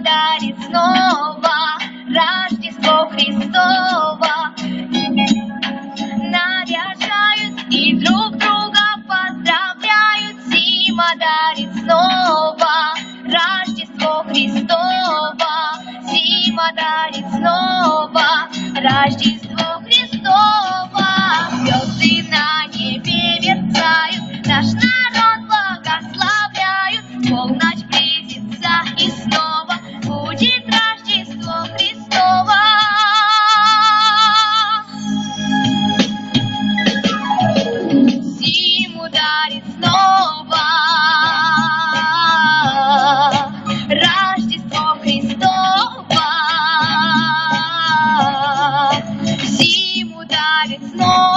дарит снова Рождество Христово. Зима дарит снова Рождество Христово. Зима дарит снова Рождество Христово. Звезды на небе мерцают, наш народ благословляют. Полночь it's not.